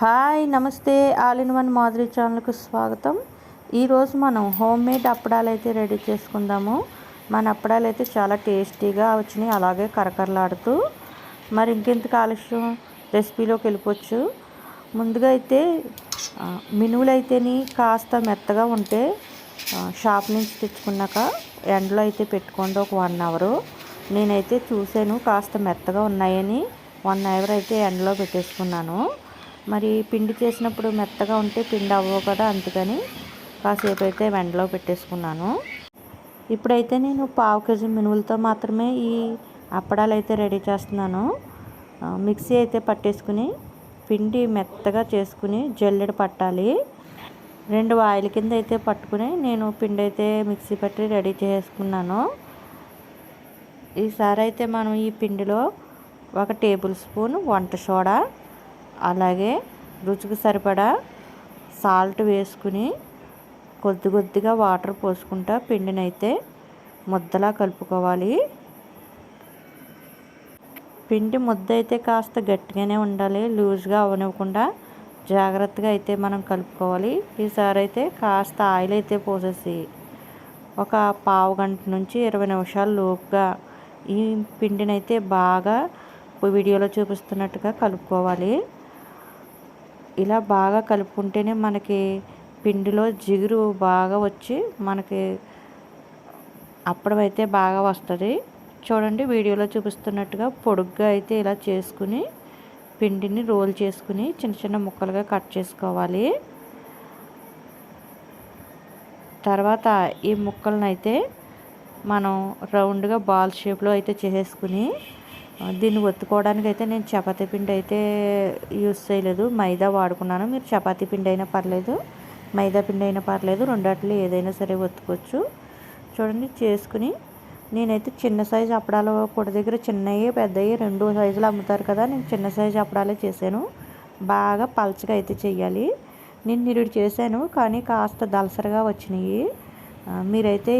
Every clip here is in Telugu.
హాయ్ నమస్తే. ఆల్ ఇన్ వన్ మాధురి ఛానల్కు స్వాగతం. ఈరోజు మనం హోమ్ మేడ్ అప్పడాలు అయితే రెడీ చేసుకుందాము. మన అప్పడాలు అయితే చాలా టేస్టీగా వచ్చినాయి అలాగే కరకరలాడుతూ. మరి ఇంకెంత ఆలస్యం రెసిపీలోకి వెళ్ళిపోవచ్చు. ముందుగా అయితే మినువులు అయితేని కాస్త మెత్తగా ఉంటే షాప్ నుంచి తెచ్చుకున్నాక ఎండలో అయితే పెట్టుకోండి ఒక వన్ అవరు. నేనైతే చూశాను కాస్త మెత్తగా ఉన్నాయని. వన్ అవర్ అయితే ఎండలో పెట్టేసుకున్నాను. మరి పిండి చేసినప్పుడు మెత్తగా ఉంటే పిండి అవ్వవు కదా అందుకని కాసేపు అయితే వెండలో పెట్టేసుకున్నాను. ఇప్పుడైతే నేను పావు కేజీ మినువులతో మాత్రమే ఈ అప్పడాలు అయితే రెడీ చేస్తున్నాను. మిక్సీ అయితే పట్టేసుకుని పిండి మెత్తగా చేసుకుని జల్లెడ పట్టాలి. రెండు ఆయిల్ కింద అయితే పట్టుకుని నేను పిండి అయితే మిక్సీ పట్టి రెడీ చేసుకున్నాను. ఈసారి అయితే మనం ఈ పిండిలో ఒక టేబుల్ స్పూన్ వంట సోడా అలాగే రుచికి సరిపడా సాల్ట్ వేసుకుని కొద్ది కొద్దిగా వాటర్ పోసుకుంటా పిండినైతే ముద్దలా కలుపుకోవాలి. పిండి ముద్ద అయితే కాస్త గట్టిగానే ఉండాలి లూజ్గా అవనివ్వకుండా జాగ్రత్తగా అయితే మనం కలుపుకోవాలి. ఈసారి అయితే కాస్త ఆయిల్ అయితే పోసేసి ఒక పావు గంట నుంచి ఇరవై నిమిషాల లోపుగా ఈ పిండినైతే బాగా వీడియోలో చూపిస్తున్నట్టుగా కలుపుకోవాలి. ఇలా బాగా కలుపుకుంటేనే మనకి పిండిలో జిగురు బాగా వచ్చి మనకి అప్పడం అయితే బాగా వస్తుంది. చూడండి వీడియోలో చూపిస్తున్నట్టుగా పొడుగ్గా అయితే ఇలా చేసుకుని పిండిని రోల్ చేసుకుని చిన్న చిన్న ముక్కలుగా కట్ చేసుకోవాలి. తర్వాత ఈ ముక్కలను అయితే మనం రౌండ్గా బాల్ షేప్లో అయితే చేసేసుకుని దీన్ని ఒత్తుకోవడానికి అయితే నేను చపాతీ పిండి అయితే యూస్ చేయలేదు. మైదా వాడుకున్నాను. మీరు చపాతీ పిండి అయినా పర్లేదు మైదా పిండి అయినా పర్లేదు రెండాటిలో ఏదైనా సరే ఒత్తుకోవచ్చు. చూడండి చేసుకుని నేనైతే చిన్న సైజు అప్పడాలు పొడి దగ్గర చిన్నవి పెద్దవి రెండు సైజులు అమ్ముతారు కదా నేను చిన్న సైజు అప్పడాలే చేశాను. బాగా పల్చగా అయితే చేయాలి. నేను నిరుడు చేశాను కానీ కాస్త దలసరగా వచ్చినాయి. మీరైతే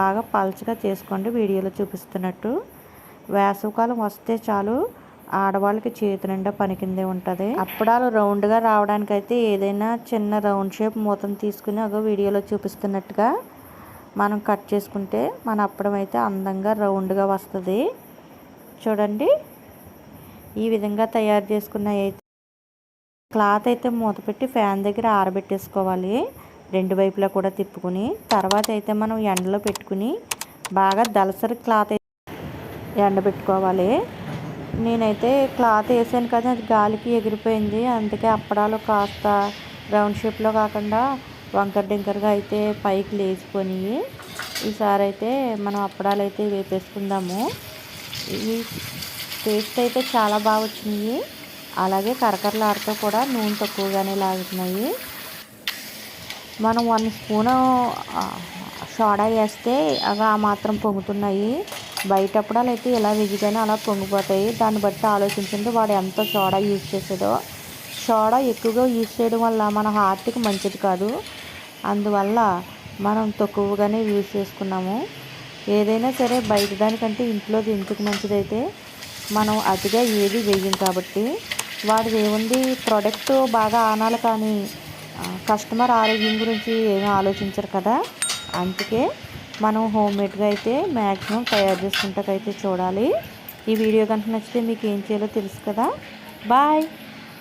బాగా పల్చగా చేసుకోండి వీడియోలో చూపిస్తున్నట్టు. వేసవికాలం వస్తే చాలు ఆడవాళ్ళకి చేతి నిండా పని కిందే ఉంటుంది. అప్పడాలు రౌండ్గా రావడానికి అయితే ఏదైనా చిన్న రౌండ్ షేప్ మూతను తీసుకుని ఒక వీడియోలో చూపిస్తున్నట్టుగా మనం కట్ చేసుకుంటే మన అప్పడం అయితే అందంగా రౌండ్గా వస్తుంది. చూడండి. ఈ విధంగా తయారు చేసుకున్న అయితే క్లాత్ అయితే మూత పెట్టి ఫ్యాన్ దగ్గర ఆరబెట్టేసుకోవాలి. రెండు వైపులా కూడా తిప్పుకుని తర్వాత అయితే మనం ఎండలో పెట్టుకుని బాగా దలసరి క్లాత్ అయితే ఎండబెట్టుకోవాలి. నేనైతే క్లాత్ వేసాను కదా అది గాలికి ఎగిరిపోయింది. అందుకే అప్పడాలు కాస్త రౌండ్ షేప్లో కాకుండా వంకర డింకరగా అయితే పైకి లేచిపోయి ఈసారి అయితే మనం అప్పడాలు అయితే వేపేసుకుందాము. ఈ టేస్ట్ అయితే చాలా బాగా వచ్చినాయి అలాగే కరకరలాడుతూ కూడా నూనె తక్కువగానే లాగుతున్నాయి. మనం వన్ స్పూను సోడా వేస్తే అవి ఆ మాత్రం పొంగుతున్నాయి. బయట అప్పుడాలు అయితే ఇలా విజిగానే అలా పొంగిపోతాయి దాన్ని బట్టి ఆలోచించండి వాడు ఎంత సోడా యూజ్ చేసేదో. సోడా ఎక్కువగా యూజ్ చేయడం వల్ల మన హార్ట్కి మంచిది కాదు. అందువల్ల మనం తక్కువగానే యూజ్ చేసుకున్నాము. ఏదైనా సరే బయట దానికంటే ఇంట్లోది ఎందుకు మంచిదైతే మనం అతిగా ఏది వేయం కాబట్టి. వాడిది ఏముంది? ప్రోడక్ట్ బాగా ఆనాలి కానీ కస్టమర్ ఆరోగ్యం గురించి ఏమీ ఆలోచించరు కదా. అందుకే మనం హోమ్ మేడ్గా అయితే మ్యాక్సిమం తయారు చేసుకుంటాకైతే చూడాలి. ఈ వీడియో కనుక నచ్చితే మీకు ఏం చేయాలో తెలుసు కదా. బాయ్!